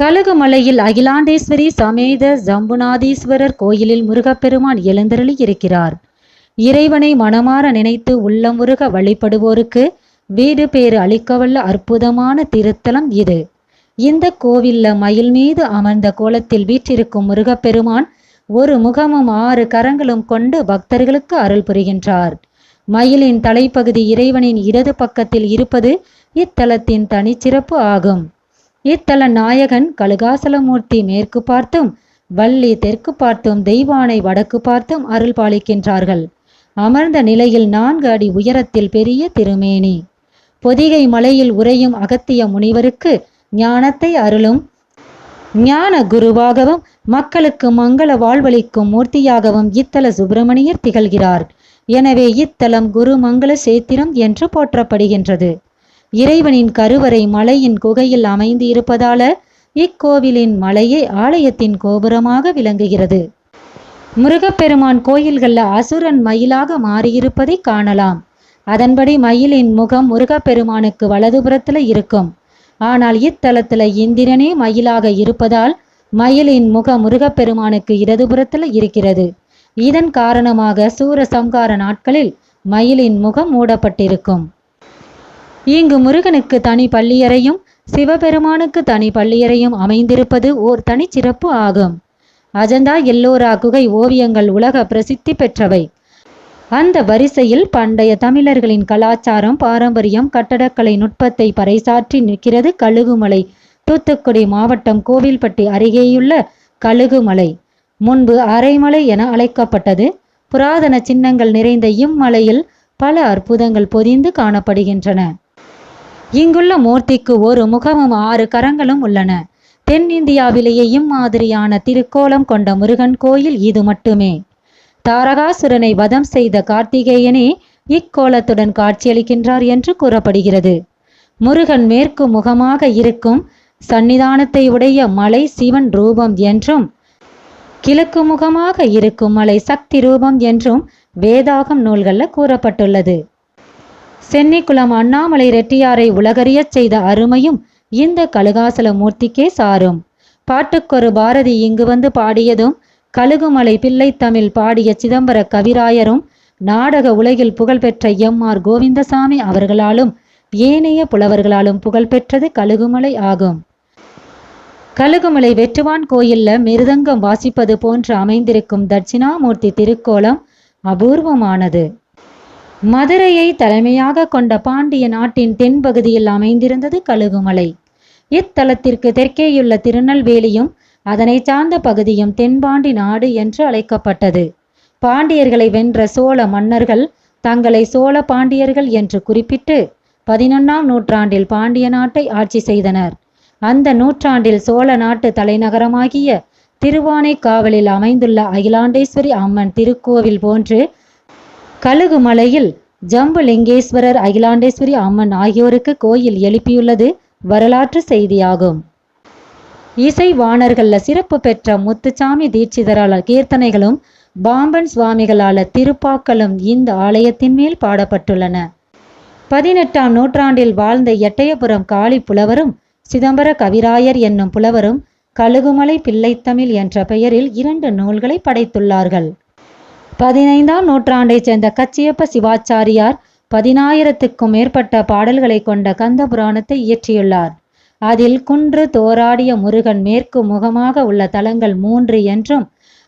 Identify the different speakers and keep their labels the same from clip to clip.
Speaker 1: கழுகுமலையில் அகிலாண்டேஸ்வரி சமேத ஜம்புநாதீஸ்வரர் கோயிலில் முருகப்பெருமான் எழுந்தருளி இருக்கிறார். இறைவனை மனமாற நினைத்து உள்ளம் உருக வழிபடுவோருக்கு வீடு பேறு அளிக்கவல்ல அற்புதமான திருத்தலம் இது. இந்த கோவில்ல மயில் மீது அமர்ந்த கோலத்தில் வீற்றிருக்கும் முருகப்பெருமான் ஒரு முகமும் ஆறு கரங்களும் கொண்டு பக்தர்களுக்கு அருள் புரிகின்றார். மயிலின் தலைப்பகுதி இறைவனின் இடது பக்கத்தில் இருப்பது இத்தலத்தின் தனிச்சிறப்பு ஆகும். இத்தல நாயகன் கழுகாசலமூர்த்தி மேற்கு பார்த்தும் வள்ளி தெற்கு பார்த்தும் தெய்வானை வடக்கு பார்த்தும் அருள் பாலிக்கின்றார்கள். அமர்ந்த நிலையில் நான்கு அடி உயரத்தில் பெரிய திருமேனி. பொதிகை மலையில் உறையும் அகத்திய முனிவருக்கு ஞானத்தை அருளும். ஞான குருவாகவும் மக்களுக்கு மங்கள வாழ்வளிக்கும் மூர்த்தியாகவும் இத்தல சுப்பிரமணியர் திகழ்கிறார். எனவே இத்தலம் குரு மங்கள சேத்திரம் என்று போற்றப்படுகின்றது. இறைவனின் கருவறை மலையின் குகையில் அமைந்து இருப்பதால இக்கோவிலின் மலையே ஆலயத்தின் கோபுரமாக விளங்குகிறது. முருகப்பெருமான் கோயில்களில் அசுரன் மயிலாக மாறியிருப்பதை காணலாம். அதன்படி மயிலின் முகம் முருகப்பெருமானுக்கு வலதுபுறத்துல இருக்கும். ஆனால் இத்தலத்துல இந்திரனே மயிலாக இருப்பதால் மயிலின் முகம் முருகப்பெருமானுக்கு இடதுபுறத்துல இருக்கிறது. இதன் காரணமாக சூரசம்கார நாட்களில் மயிலின் முகம் மூடப்பட்டிருக்கும். இங்கு முருகனுக்கு தனி பள்ளியறையும் சிவபெருமானுக்கு தனி பள்ளியறையும் அமைந்திருப்பது ஓர் தனிச்சிறப்பு ஆகும். அஜந்தா எல்லோரா குகை ஓவியங்கள் உலக பிரசித்தி பெற்றவை. அந்த வரிசையில் பண்டைய தமிழர்களின் கலாச்சாரம் பாரம்பரியம் கட்டடக்கலை நுட்பத்தை பறைசாற்றி நிற்கிறது கழுகுமலை. தூத்துக்குடி மாவட்டம் கோவில்பட்டி அருகேயுள்ள கழுகுமலை. முன்பு அரைமலை என அழைக்கப்பட்டது. புராதன சின்னங்கள் நிறைந்த இம்மலையில் பல அற்புதங்கள் பொதிந்து காணப்படுகின்றன. இங்குள்ள மூர்த்திக்கு ஒரு முகமும் ஆறு கரங்களும் உள்ளன. தென்னிந்தியாவிலேயே இம்மாதிரியான திருக்கோலம் கொண்ட முருகன் கோயில் இது மட்டுமே. தாரகாசுரனை வதம் செய்த கார்த்திகேயனே இக்கோலத்துடன் காட்சியளிக்கின்றார் என்று கூறப்படுகிறது. முருகன் மேற்கு முகமாக இருக்கும் சன்னிதானத்தை உடைய மலை சிவன் ரூபம் என்றும் கிழக்கு முகமாக இருக்கும் மலை சக்தி ரூபம் என்றும் வேதாகம் நூல்களில் கூறப்பட்டுள்ளது. சென்னிக்குளம் அண்ணாமலை ரெட்டியாரை உலகறியச் செய்த அருமையும் இந்த கழுகாசல மூர்த்திக்கே சாரும். பாட்டுக்கொரு பாரதி இங்கு வந்து பாடியதும் கழுகுமலை பிள்ளை தமிழ் பாடிய சிதம்பர கவிராயரும் நாடக உலகில் புகழ்பெற்ற எம் ஆர் கோவிந்தசாமி அவர்களாலும் ஏனைய புலவர்களாலும் புகழ்பெற்றது கழுகுமலை ஆகும். கழுகுமலை வெற்றுவான் கோயில்ல மிருதங்கம் வாசிப்பது போன்று அமைந்திருக்கும் தட்சிணாமூர்த்தி திருக்கோலம் அபூர்வமானது. மதுரையை தலைமையாக கொண்ட பாண்டிய நாட்டின் தென்பகுதியில் அமைந்திருந்தது கழுகுமலை. இத்தலத்திற்கு தெற்கேயுள்ள திருநெல்வேலியும் அதனை சார்ந்த பகுதியும் தென்பாண்டி நாடு என்று அழைக்கப்பட்டது. பாண்டியர்களை வென்ற சோழ மன்னர்கள் தங்களை சோழ பாண்டியர்கள் என்று குறிப்பிட்டு பதினொன்னாம் நூற்றாண்டில் பாண்டிய நாட்டை ஆட்சி செய்தனர். அந்த நூற்றாண்டில் சோழ நாட்டு தலைநகரமாகிய திருவானைக்காவலில் அமைந்துள்ள அகிலாண்டேஸ்வரி அம்மன் திருக்கோவில் போன்று கழுகுமலையில் ஜம்புலிங்கேஸ்வரர் அகிலாண்டேஸ்வரி அம்மன் ஆகியோருக்கு கோயில் எழுப்பியுள்ளது வரலாற்று செய்தியாகும். இசைவாணர்கள்ல சிறப்பு பெற்ற முத்துச்சாமி தீட்சிதரால கீர்த்தனைகளும் பாம்பன் சுவாமிகளால திருப்பாக்களும் இந்த ஆலயத்தின் மேல் பாடப்பட்டுள்ளன. பதினெட்டாம் நூற்றாண்டில் வாழ்ந்த எட்டயபுரம் காளி புலவரும் சிதம்பர கவிராயர் என்னும் புலவரும் கழுகுமலை பிள்ளைத்தமிழ் என்ற பெயரில் இரண்டு நூல்களை படைத்துள்ளார்கள். பதினைந்தாம் நூற்றாண்டைச் சேர்ந்த கச்சியப்ப சிவாச்சாரியார் பதினாயிரத்துக்கும் மேற்பட்ட பாடல்களை கொண்ட கந்த புராணத்தை இயற்றியுள்ளார். அதில் குன்று தோராடிய முருகன் மேற்கு முகமாக உள்ள தலங்கள் மூன்று என்றும்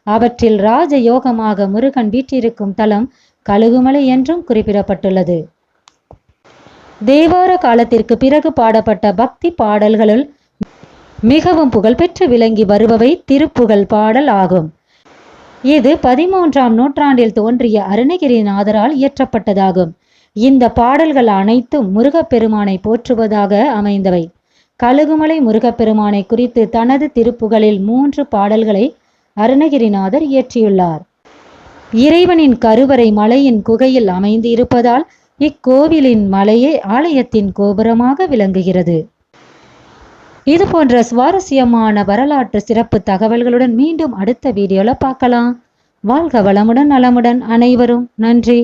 Speaker 1: அவற்றில் ராஜயோகமாக முருகன் வீற்றிருக்கும் தலம் கழுகுமலை என்றும் குறிப்பிடப்பட்டுள்ளது. தேவார காலத்திற்கு பிறகு பாடப்பட்ட பக்தி பாடல்களுள் மிகவும் புகழ்பெற்று விளங்கி வருபவை திருப்புகழ் பாடல் ஆகும். இது பதிமூன்றாம் நூற்றாண்டில் தோன்றிய அருணகிரிநாதரால் இயற்றப்பட்டதாகும். இந்த பாடல்கள் அனைத்தும் முருகப்பெருமானை போற்றுவதாக அமைந்தவை. கழுகுமலை முருகப்பெருமானை குறித்து தனது திருப்புகளில் மூன்று பாடல்களை அருணகிரிநாதர் இயற்றியுள்ளார். இறைவனின் கருவறை மலையின் குகையில் அமைந்து இருப்பதால் இக்கோவிலின் மலையே ஆலயத்தின் கோபுரமாக விளங்குகிறது. இது போன்ற சுவாரஸ்யமான வரலாற்று சிறப்பு தகவல்களுடன் மீண்டும் அடுத்த வீடியோல பார்க்கலாம். வாழ்க வளமுடன் நலமுடன் அனைவரும். நன்றி.